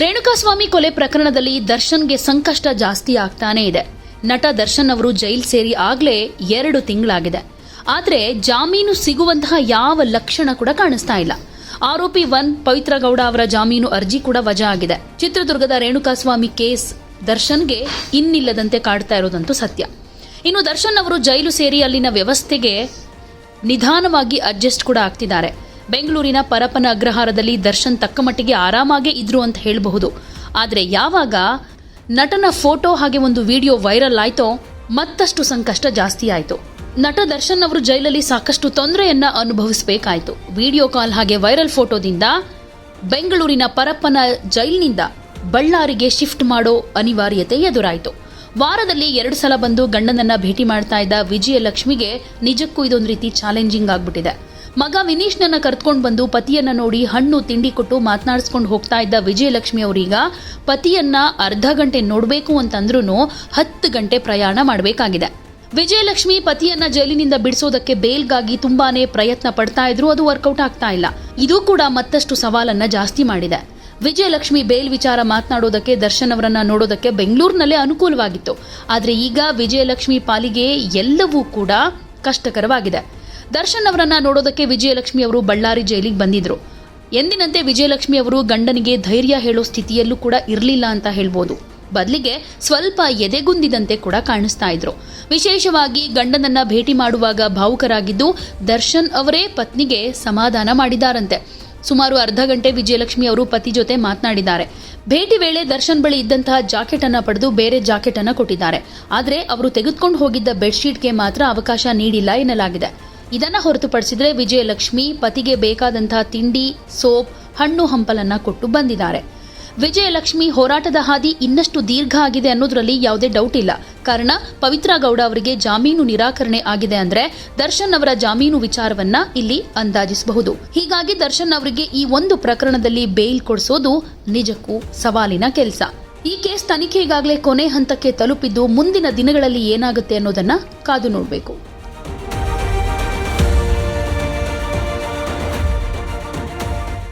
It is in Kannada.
ರೇಣುಕಾಸ್ವಾಮಿ ಕೊಲೆ ಪ್ರಕರಣದಲ್ಲಿ ದರ್ಶನ್ಗೆ ಸಂಕಷ್ಟ ಜಾಸ್ತಿ ಆಗ್ತಾನೇ ಇದೆ. ನಟ ದರ್ಶನ್ ಅವರು ಜೈಲ್ ಸೇರಿ ಆಗ್ಲೇ ಎರಡು ತಿಂಗಳಾಗಿದೆ. ಆದ್ರೆ ಜಾಮೀನು ಸಿಗುವಂತಹ ಯಾವ ಲಕ್ಷಣ ಕೂಡ ಕಾಣಿಸ್ತಾ ಇಲ್ಲ. ಆರೋಪಿ ಒನ್ ಪವಿತ್ರ ಗೌಡ ಅವರ ಜಾಮೀನು ಅರ್ಜಿ ಕೂಡ ವಜಾ ಆಗಿದೆ. ಚಿತ್ರದುರ್ಗದ ರೇಣುಕಾಸ್ವಾಮಿ ಕೇಸ್ ದರ್ಶನ್ಗೆ ಇನ್ನಿಲ್ಲದಂತೆ ಕಾಡ್ತಾ ಇರೋದಂತೂ ಸತ್ಯ. ಇನ್ನು ದರ್ಶನ್ ಅವರು ಜೈಲು ಸೇರಿ ಅಲ್ಲಿನ ವ್ಯವಸ್ಥೆಗೆ ನಿಧಾನವಾಗಿ ಅಡ್ಜಸ್ಟ್ ಕೂಡ ಆಗ್ತಿದ್ದಾರೆ. ಬೆಂಗಳೂರಿನ ಪರಪನ ಅಗ್ರಹಾರದಲ್ಲಿ ದರ್ಶನ್ ತಕ್ಕಮಟ್ಟಿಗೆ ಆರಾಮಾಗೇ ಇದ್ರು ಅಂತ ಹೇಳಬಹುದು. ಆದರೆ ಯಾವಾಗ ನಟನ ಫೋಟೋ ಹಾಗೆ ಒಂದು ವಿಡಿಯೋ ವೈರಲ್ ಆಯ್ತೋ, ಮತ್ತಷ್ಟು ಸಂಕಷ್ಟ ಜಾಸ್ತಿ ಆಯಿತು. ನಟ ದರ್ಶನ್ ಅವರು ಜೈಲಲ್ಲಿ ಸಾಕಷ್ಟು ತೊಂದರೆಯನ್ನ ಅನುಭವಿಸಬೇಕಾಯಿತು. ವಿಡಿಯೋ ಕಾಲ್ ಹಾಗೆ ವೈರಲ್ ಫೋಟೋದಿಂದ ಬೆಂಗಳೂರಿನ ಪರಪ್ಪನ ಜೈಲಿನಿಂದ ಬಳ್ಳಾರಿಗೆ ಶಿಫ್ಟ್ ಮಾಡೋ ಅನಿವಾರ್ಯತೆ ಎದುರಾಯಿತು. ವಾರದಲ್ಲಿ ಎರಡು ಸಲ ಬಂದು ಗಂಡನನ್ನ ಭೇಟಿ ಮಾಡ್ತಾ ಇದ್ದ ವಿಜಯಲಕ್ಷ್ಮಿಗೆ ನಿಜಕ್ಕೂ ಇದೊಂದು ರೀತಿ ಚಾಲೆಂಜಿಂಗ್ ಆಗ್ಬಿಟ್ಟಿದೆ. ಮಗ ವಿನೀಶ್ನನ್ನ ಕರ್ತ್ಕೊಂಡು ಬಂದು ಪತಿಯನ್ನ ನೋಡಿ ಹಣ್ಣು ತಿಂಡಿ ಕೊಟ್ಟು ಮಾತನಾಡಿಸ್ಕೊಂಡು ಹೋಗ್ತಾ ಇದ್ದ ವಿಜಯಲಕ್ಷ್ಮಿ ಅವರೀಗ ಪತಿಯನ್ನ ಅರ್ಧ ಗಂಟೆ ನೋಡಬೇಕು ಅಂತಂದ್ರೂ ಹತ್ತು ಗಂಟೆ ಪ್ರಯಾಣ ಮಾಡಬೇಕಾಗಿದೆ. ವಿಜಯಲಕ್ಷ್ಮಿ ಪತಿಯನ್ನ ಜೈಲಿನಿಂದ ಬಿಡಿಸೋದಕ್ಕೆ ಬೇಲ್ಗಾಗಿ ತುಂಬಾನೇ ಪ್ರಯತ್ನ ಪಡ್ತಾ ಇದ್ರು, ಅದು ವರ್ಕೌಟ್ ಆಗ್ತಾ ಇಲ್ಲ. ಇದು ಕೂಡ ಮತ್ತಷ್ಟು ಸವಾಲನ್ನ ಜಾಸ್ತಿ ಮಾಡಿದೆ. ವಿಜಯಲಕ್ಷ್ಮಿ ಬೇಲ್ ವಿಚಾರ ಮಾತನಾಡೋದಕ್ಕೆ, ದರ್ಶನ್ ಅವರನ್ನ ನೋಡೋದಕ್ಕೆ ಬೆಂಗಳೂರಿನಲ್ಲೇ ಅನುಕೂಲವಾಗಿತ್ತು. ಆದರೆ ಈಗ ವಿಜಯಲಕ್ಷ್ಮಿ ಪಾಲಿಗೆ ಎಲ್ಲವೂ ಕೂಡ ಕಷ್ಟಕರವಾಗಿದೆ. ದರ್ಶನ್ ಅವರನ್ನ ನೋಡೋದಕ್ಕೆ ವಿಜಯಲಕ್ಷ್ಮಿ ಅವರು ಬಳ್ಳಾರಿ ಜೈಲಿಗೆ ಬಂದಿದ್ರು. ಎಂದಿನಂತೆ ವಿಜಯಲಕ್ಷ್ಮಿ ಅವರು ಗಂಡನಿಗೆ ಧೈರ್ಯ ಹೇಳೋ ಸ್ಥಿತಿಯಲ್ಲೂ ಕೂಡ ಇರಲಿಲ್ಲ ಅಂತ ಹೇಳ್ಬೋದು. ಬದಲಿಗೆ ಸ್ವಲ್ಪ ಎದೆಗುಂದಿದಂತೆ ಕೂಡ ಕಾಣಿಸ್ತಾ ಇದ್ರು. ವಿಶೇಷವಾಗಿ ಗಂಡನನ್ನ ಭೇಟಿ ಮಾಡುವಾಗ ಭಾವುಕರಾಗಿದ್ದು ದರ್ಶನ್ ಅವರೇ ಪತ್ನಿಗೆ ಸಮಾಧಾನ ಮಾಡಿದಾರಂತೆ. ಸುಮಾರು ಅರ್ಧ ಗಂಟೆ ವಿಜಯಲಕ್ಷ್ಮಿ ಅವರು ಪತಿ ಜೊತೆ ಮಾತನಾಡಿದ್ದಾರೆ. ಭೇಟಿ ವೇಳೆ ದರ್ಶನ್ ಬಳಿ ಇದ್ದಂತಹ ಜಾಕೆಟ್ ಅನ್ನ ಪಡೆದು ಬೇರೆ ಜಾಕೆಟ್ ಅನ್ನ ಕೊಟ್ಟಿದ್ದಾರೆ. ಆದರೆ ಅವರು ತೆಗೆದುಕೊಂಡು ಹೋಗಿದ್ದ ಬೆಡ್ಶೀಟ್ಗೆ ಮಾತ್ರ ಅವಕಾಶ ನೀಡಿಲ್ಲ ಎನ್ನಲಾಗಿದೆ. ಇದನ್ನ ಹೊರತುಪಡಿಸಿದ್ರೆ ವಿಜಯಲಕ್ಷ್ಮಿ ಪತಿಗೆ ಬೇಕಾದಂತಹ ತಿಂಡಿ, ಸೋಪ್, ಹಣ್ಣು ಹಂಪಲನ್ನ ಕೊಟ್ಟು ಬಂದಿದ್ದಾರೆ. ವಿಜಯಲಕ್ಷ್ಮಿ ಹೋರಾಟದ ಹಾದಿ ಇನ್ನಷ್ಟು ದೀರ್ಘ ಆಗಿದೆ ಅನ್ನೋದ್ರಲ್ಲಿ ಯಾವುದೇ ಡೌಟ್ ಇಲ್ಲ. ಕಾರಣ, ಪವಿತ್ರ ಗೌಡ ಅವರಿಗೆ ಜಾಮೀನು ನಿರಾಕರಣೆ ಆಗಿದೆ ಅಂದ್ರೆ ದರ್ಶನ್ ಅವರ ಜಾಮೀನು ವಿಚಾರವನ್ನ ಇಲ್ಲಿ ಅಂದಾಜಿಸಬಹುದು. ಹೀಗಾಗಿ ದರ್ಶನ್ ಅವರಿಗೆ ಈ ಒಂದು ಪ್ರಕರಣದಲ್ಲಿ ಬೇಲ್ ಕೊಡಿಸೋದು ನಿಜಕ್ಕೂ ಸವಾಲಿನ ಕೆಲಸ. ಈ ಕೇಸ್ ತನಿಖೆಗಾಗಲೇ ಕೊನೆ ಹಂತಕ್ಕೆ ತಲುಪಿದ್ದು ಮುಂದಿನ ದಿನಗಳಲ್ಲಿ ಏನಾಗುತ್ತೆ ಅನ್ನೋದನ್ನ ಕಾದು ನೋಡಬೇಕು.